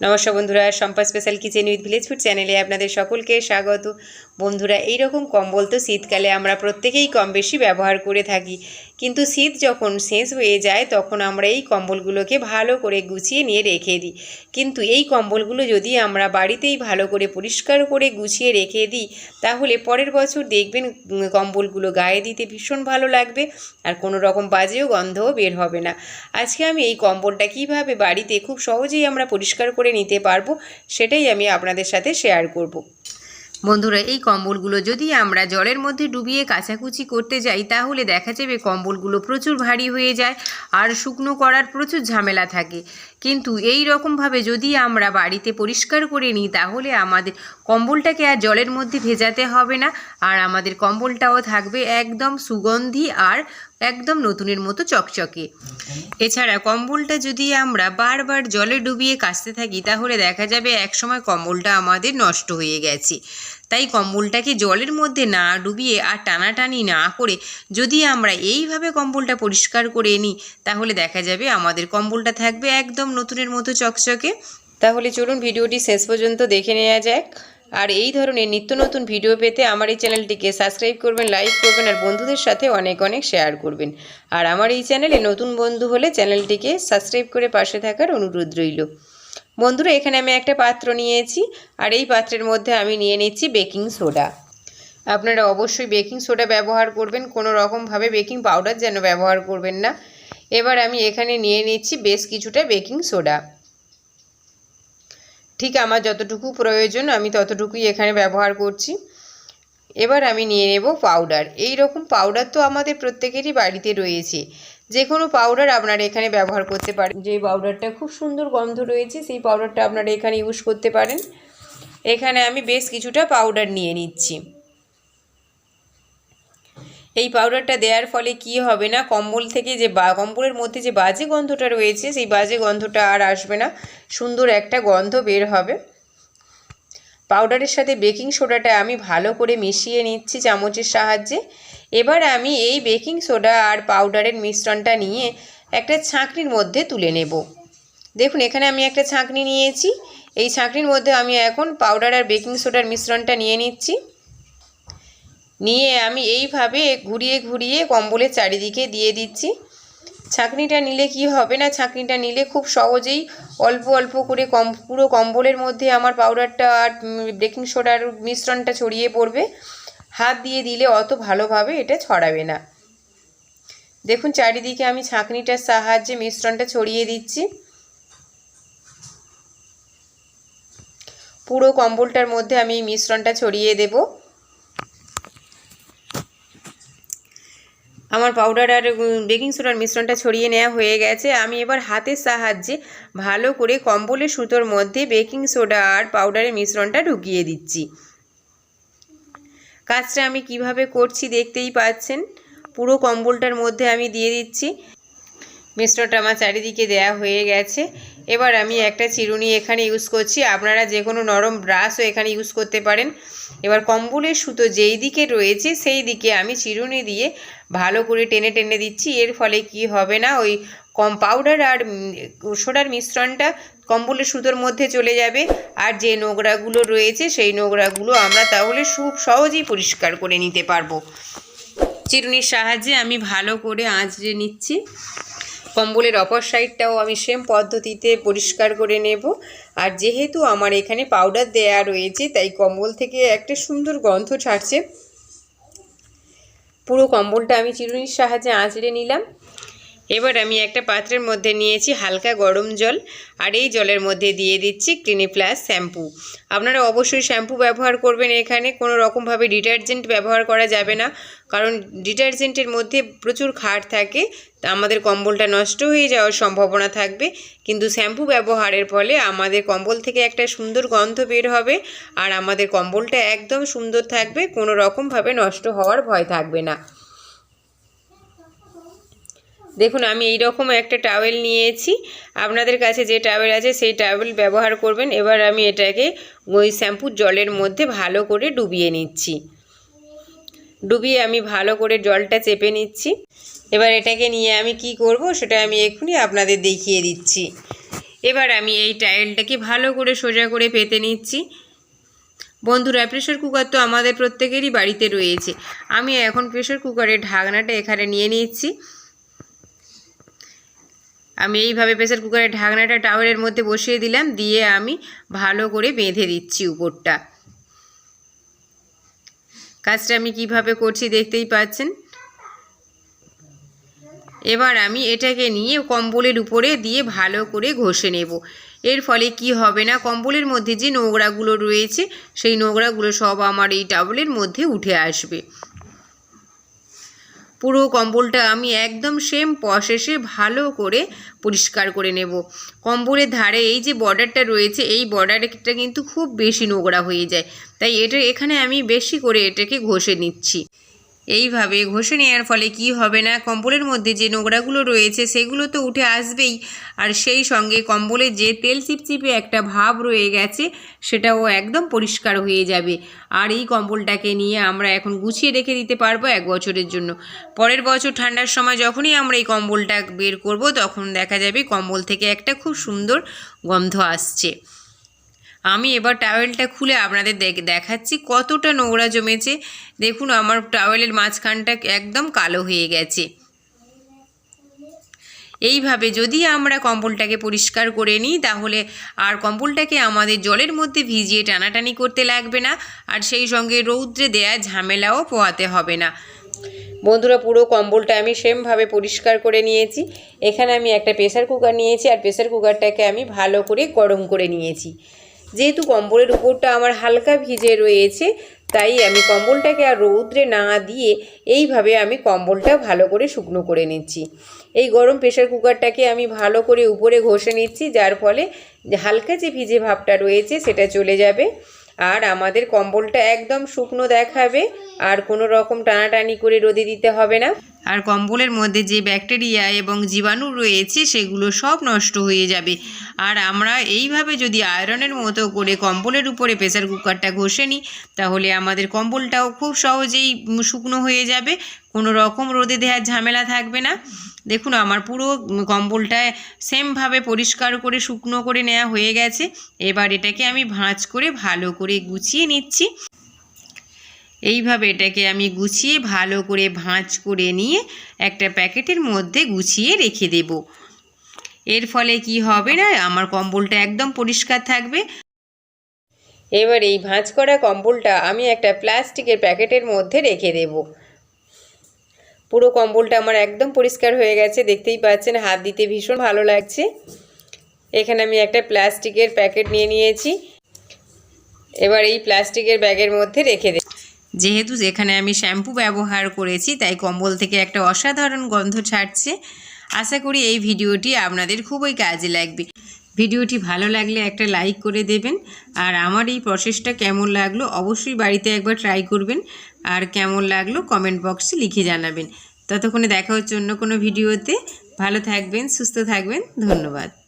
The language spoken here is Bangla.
নমস্কার বন্ধুরা Sampa special kitchen with village food চ্যানেলে আপনাদের সকলকে স্বাগত। বন্ধুরা এই রকম কম্বল তো শীতকালে আমরা প্রত্যেকেই কম বেশি ব্যবহার করে থাকি। কিন্তু শীত যখন শেষ হয়ে যায়, তখন আমরা এই কম্বলগুলোকে ভালো করে গুছিয়ে নিয়ে রেখে দিই। কিন্তু এই কম্বলগুলো যদি আমরা বাড়িতেই ভালো করে পরিষ্কার করে গুছিয়ে রেখে দিই, তাহলে পরের বছর দেখবেন কম্বলগুলো গায়ে দিতে ভীষণ ভালো লাগবে আর কোনো রকম বাজেও গন্ধও বের হবে না। আজকে আমি এই কম্বলটা কীভাবে বাড়িতে খুব সহজেই আমরা পরিষ্কার করে নিতে পারব, সেটাই আমি আপনাদের সাথে শেয়ার করব। বন্ধুরা, এই কম্বলগুলো যদি আমরা জলের মধ্যে ডুবিয়ে কাচাকুচি করতে যাই, তাহলে দেখা যাবে কম্বলগুলো প্রচুর ভারী হয়ে যায় আর শুকনো করার প্রচুর ঝামেলা থাকে কিন্তু এই রকমভাবে যদি আমরা বাড়িতে পরিষ্কার করে নিই, তাহলে আমাদের কম্বলটাকে আর জলের মধ্যে ভেজাতে হবে না, আর আমাদের কম্বলটাও থাকবে একদম সুগন্ধি আর একদম নতুনের মতো চকচকে। এছাড়া কম্বলটা যদি আমরা বারবার জলে ডুবিয়ে কাচতে থাকি, তাহলে দেখা যাবে একসময় কম্বলটা আমাদের নষ্ট হয়ে গেছে। তাই কম্বলটাকে জলের মধ্যে না ডুবিয়ে আর টানাটানি না করে যদি আমরা এইভাবে কম্বলটা পরিষ্কার করে নিই তাহলে দেখা যাবে আমাদের কম্বলটা থাকবে একদম নতুনের মতো চকচকে। তাহলে চলুন ভিডিওটি শেষ পর্যন্ত দেখে নেওয়া যাক। আর এই ধরনের নিত্য নতুন ভিডিও পেতে আমার এই চ্যানেলটিকে সাবস্ক্রাইব করবেন লাইক করবেন আর বন্ধুদের সাথে অনেক অনেক শেয়ার করবেন। আর আমার এই চ্যানেলে নতুন বন্ধু হলে চ্যানেলটিকে সাবস্ক্রাইব করে পাশে থাকার অনুরোধ রইল। বন্ধুরা, এখানে আমি একটা পাত্র নিয়েছি আর এই পাত্রের মধ্যে আমি নিয়ে নিচ্ছি বেকিং সোডা আপনারা অবশ্যই বেকিং সোডা ব্যবহার করবেন, কোনো রকমভাবে বেকিং পাউডার যেন ব্যবহার করবেন না। এবার আমি এখানে নিয়ে নিচ্ছি বেশ কিছুটা বেকিং সোডা ঠিক আমার যতটুকু প্রয়োজন, আমি ততটুকুই এখানে ব্যবহার করছি। এবার আমি নিয়ে নেব পাউডার এই রকম পাউডার তো আমাদের প্রত্যেকেরই বাড়িতে রয়েছে। যে কোনো পাউডার আপনারা এখানে ব্যবহার করতে পারেন। যে পাউডারটা খুব সুন্দর গন্ধ রয়েছে, সেই পাউডারটা আপনারা এখানে ইউজ করতে পারেন। এখানে আমি বেশ কিছুটা পাউডার নিয়ে নিচ্ছি। এই পাউডারটা দেওয়ার ফলে কি হবে না? কম্বল থেকে যে বা, কম্বলের মধ্যে যে বাজে গন্ধটা রয়েছে, সেই বাজে গন্ধটা আর আসবে না। সুন্দর একটা গন্ধ বের হবে। পাউডারের সাথে বেকিং সোডাটা আমি ভালো করে মিশিয়ে নিচ্ছি চামচের সাহায্যে। এবার আমি এই বেকিং সোডা আর পাউডারের মিশ্রণটা নিয়ে একটা ছাঁকনির মধ্যে তুলে নেব। দেখুন, এখানে আমি একটা ছাঁকনি নিয়েছি। এই ছাঁকনির মধ্যে আমি এখন পাউডার আর বেকিং সোডার মিশ্রণটা নিয়ে নিচ্ছি। নিয়ে আমি এইভাবে ঘুরিয়ে ঘুরিয়ে কম্বলের চারিদিকে দিয়ে দিচ্ছি। ছাঁকনিটা নিলে কি হবে না? ছাঁকনিটা নিলে খুব সহজেই অল্প অল্প করে কম, পুরো কম্বলের মধ্যে আমার পাউডারটা আর বেকিং সোডার মিশ্রণটা ছড়িয়ে পড়বে। হাত দিয়ে দিলে অত ভালোভাবে এটা ছড়াবে না। দেখুন চারিদিকে আমি ছাঁকনিটার সাহায্যে মিশ্রণটা ছড়িয়ে দিচ্ছি। পুরো কম্বলটার মধ্যে আমি মিশ্রণটা ছড়িয়ে দেবো। আমার পাউডার আর বেকিং সোডার মিশ্রণটা ছড়িয়ে নেওয়া হয়ে গেছে। আমি এবার হাতের সাহায্যে ভালো করে কম্বলের সুতোর মধ্যে বেকিং সোডা আর পাউডারের মিশ্রণটা ঢুকিয়ে দিচ্ছি। কাজটা আমি কীভাবে করছি দেখতেই পাচ্ছেন। পুরো কম্বলটার মধ্যে আমি দিয়ে দিচ্ছি। মিশ্রণটা আমার চারিদিকে দেয়া হয়ে গেছে। এবার আমি একটা চিরুনি এখানে ইউজ করছি। আপনারা যে কোনো নরম ব্রাশও এখানে ইউজ করতে পারেন। এবার কম্বলের সুতো যেই দিকে রয়েছে, সেই দিকে আমি চিরুনি দিয়ে ভালো করে টেনে টেনে দিচ্ছি। এর ফলে কি হবে না, ওই কম পাউডার আর সোডার মিশ্রণটা কম্বলের সুতোর মধ্যে চলে যাবে। আর যে নোংরাগুলো রয়েছে, সেই নোংরাগুলো আমরা তাহলে খুব সহজেই পরিষ্কার করে নিতে পারব। চিরুনির সাহায্যে আমি ভালো করে আঁচড়ে নিচ্ছি। কম্বলের অপর সাইডটাও আমি সেম পদ্ধতিতে পরিষ্কার করে নেব। আর যেহেতু আমার এখানে পাউডার দেয়া রয়েছে, তাই কম্বল থেকে একটা সুন্দর গন্ধ ছাড়ছে। পুরো কম্বলটা আমি চিরুনির সাহায্যে আঁচড়ে নিলাম। এবার আমি একটা পাত্রের মধ্যে নিয়েছি হালকা গরম জল, আর এই জলের মধ্যে দিয়ে দিচ্ছি ক্লিনি প্লাস শ্যাম্পু আপনারা অবশ্যই শ্যাম্পু ব্যবহার করবেন এখানে, কোনো রকমভাবে ডিটারজেন্ট ব্যবহার করা যাবে না, কারণ ডিটারজেন্টের মধ্যে প্রচুর খাট থাকে আমাদের কম্বলটা নষ্ট হয়ে যাওয়ার সম্ভাবনা থাকবে, কিন্তু শ্যাম্পু ব্যবহারের ফলে আমাদের কম্বল থেকে একটা সুন্দর গন্ধ বের হবে, আর আমাদের কম্বলটা একদম সুন্দর থাকবে, কোনো রকমভাবে নষ্ট হওয়ার ভয় থাকবে না। দেখুন, আমি এই রকম একটা টাওয়েল নিয়েছি। আপনাদের কাছে যে টাওয়েল আছে, সেই টাওয়েল ব্যবহার করবেন। এবার আমি এটাকে ওই শ্যাম্পুর জলের মধ্যে ভালো করে ডুবিয়ে নিচ্ছি। ডুবিয়ে আমি ভালো করে জলটা চেপে নিচ্ছি। এবার এটাকে নিয়ে আমি কি করব, সেটা আমি এক্ষুনি আপনাদের দেখিয়ে দিচ্ছি। এবার আমি এই টাইলটাকে ভালো করে সোজা করে পেতে নিচ্ছি। বন্ধুরা প্রেশার কুকার তো আমাদের প্রত্যেকেরই বাড়িতে রয়েছে। আমি এখন প্রেশার কুকারের ঢাকনাটা এখানে নিয়ে নিচ্ছি। আমি এইভাবে প্রেসার কুকারের ঢাকনাটা টাওয়ারের মধ্যে বসিয়ে দিলাম, দিয়ে আমি ভালো করে বেঁধে দিচ্ছি উপরটা। কাজটা আমি কীভাবে করছি দেখতেই পাচ্ছেন? এবার আমি এটাকে নিয়ে কম্বলের উপরে দিয়ে ভালো করে ঘষে নেব। এর ফলে কি হবে না, কম্বলের মধ্যে যে নোংরাগুলো রয়েছে, সেই নোংরাগুলো সব আমার এই টাবলের মধ্যে উঠে আসবে। পুরো কম্বলটা আমি একদম সেম পশেষে ভালো করে পরিষ্কার করে নেব। কম্বলের ধারে এই যে বর্ডারটা রয়েছে, এই বর্ডারটা কিন্তু খুব বেশি নোংরা হয়ে যায়। তাই এটা এখানে আমি বেশি করে এটাকে ঘষে নিচ্ছি। এইভাবে ঘষে নেওয়ার ফলে কি হবে না? কম্বলের মধ্যে যে নোংরাগুলো রয়েছে, সেগুলো তো উঠে আসবেই। আর সেই সঙ্গে কম্বলে যে তেল চিপচিপে একটা ভাব রয়ে গেছে, সেটাও একদম পরিষ্কার হয়ে যাবে। আর এই কম্বলটাকে নিয়ে আমরা এখন গুছিয়ে রেখে দিতে পারব এক বছরের জন্য। পরের বছর ঠান্ডার সময় যখনই আমরা এই কম্বলটা বের করব, তখন দেখা যাবে কম্বল থেকে একটা খুব সুন্দর গন্ধ আসছে। আমি এবার টাওয়েলটা খুলে আপনাদের দেখাচ্ছি কতটা নোংরা জমেছে। দেখুন, আমার টাওয়েলের মাঝখানটা একদম কালো হয়ে গেছে। এইভাবে যদি আমরা কম্বলটাকে পরিষ্কার করে নিই, তাহলে আর কম্বলটাকে আমাদের জলের মধ্যে ভিজিয়ে টানাটানি করতে লাগবে না, আর সেই সঙ্গে রৌদ্রে দেয়া ঝামেলাও পোয়াতে হবে না। বন্ধুরা, পুরো কম্বলটা আমি সেমভাবে পরিষ্কার করে নিয়েছি। এখানে আমি একটা প্রেসার কুকার নিয়েছি, আর প্রেসার কুকারটাকে আমি ভালো করে গরম করে নিয়েছি। যেহেতু কম্বলের উপরটা আমার হালকা ভিজে রয়েছে, তাই আমি কম্বলটাকে আর রৌদ্রে না দিয়ে এইভাবে আমি কম্বলটা ভালো করে শুকনো করে নিচ্ছি। এই গরম প্রেশার কুকারটাকে আমি ভালো করে উপরে ঘষে নিচ্ছি, যার ফলে হালকা যে ভিজে ভাবটা রয়েছে সেটা চলে যাবে। আর আমাদের কম্বলটা একদম শুকনো দেখাবে, আর কোনো রকম টানাটানি করে রোদে দিতে হবে না। আর কম্বলের মধ্যে যে ব্যাকটেরিয়া এবং জীবাণু রয়েছে, সেগুলো সব নষ্ট হয়ে যাবে। আর আমরা এইভাবে যদি আয়রনের মতো করে কম্বলের উপরে প্রেসার কুকারটা ঘষে নিই, তাহলে আমাদের কম্বলটাও খুব সহজেই শুকনো হয়ে যাবে। কোনো রকম রোদে দেওয়ার ঝামেলা থাকবে না। দেখুন, আমার পুরো কম্বলটা সেমভাবে পরিষ্কার করে, শুকনো করে নেওয়া হয়ে গেছে। এবার এটাকে আমি ভাঁজ করে ভালো করে গুছিয়ে নিচ্ছি। এইভাবে এটাকে আমি গুছিয়ে ভালো করে ভাঁজ করে নিয়ে একটা প্যাকেটের মধ্যে গুছিয়ে রেখে দেব। এর ফলে কি হবে না, আমার কম্বলটা একদম পরিষ্কার থাকবে। এবার এই ভাঁজ করা কম্বলটা আমি একটা প্লাস্টিকের প্যাকেটের মধ্যে রেখে দেব। পুরো কম্বলটা আমার একদম পরিষ্কার হয়ে গেছে, দেখতেই পাচ্ছেন, হাত দিতে ভীষণ ভালো লাগছে। এখানে আমি একটা প্লাস্টিকের প্যাকেট নিয়ে নিয়েছি। এবার এই প্লাস্টিকের ব্যাগের মধ্যে রেখে দেব। যেহেতু যেখানে আমি শ্যাম্পু ব্যবহার করেছি, তাই কম্বল থেকে একটা অসাধারণ গন্ধ ছাড়ছে। আশা করি এই ভিডিওটি আপনাদের খুবই কাজে লাগবে। ভিডিওটি ভালো লাগলে একটা লাইক করে দেবেন। আর আমার এই প্রসেসটা কেমন লাগল অবশ্যই বাড়িতে একবার ট্রাই করবেন। আর কেমন লাগল কমেন্ট বক্সে লিখে জানাবেন। ততক্ষণে দেখা হচ্ছে অন্য কোনো ভিডিওতে। ভালো থাকবেন, সুস্থ থাকবেন। ধন্যবাদ।